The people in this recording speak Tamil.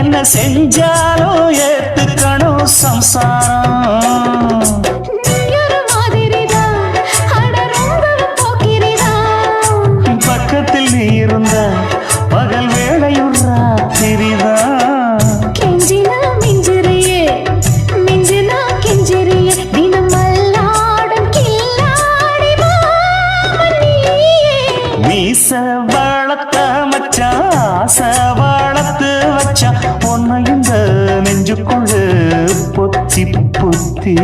என்ன செஞ்சாலோ ஏத்துக்கணும் சம்சாரம். ஈச வளர்த்த மச்சா ஆச வளர்த்து வச்சா உன்னை இந்த நெஞ்சுக்குள்ளு பொத்தி பொத்தி.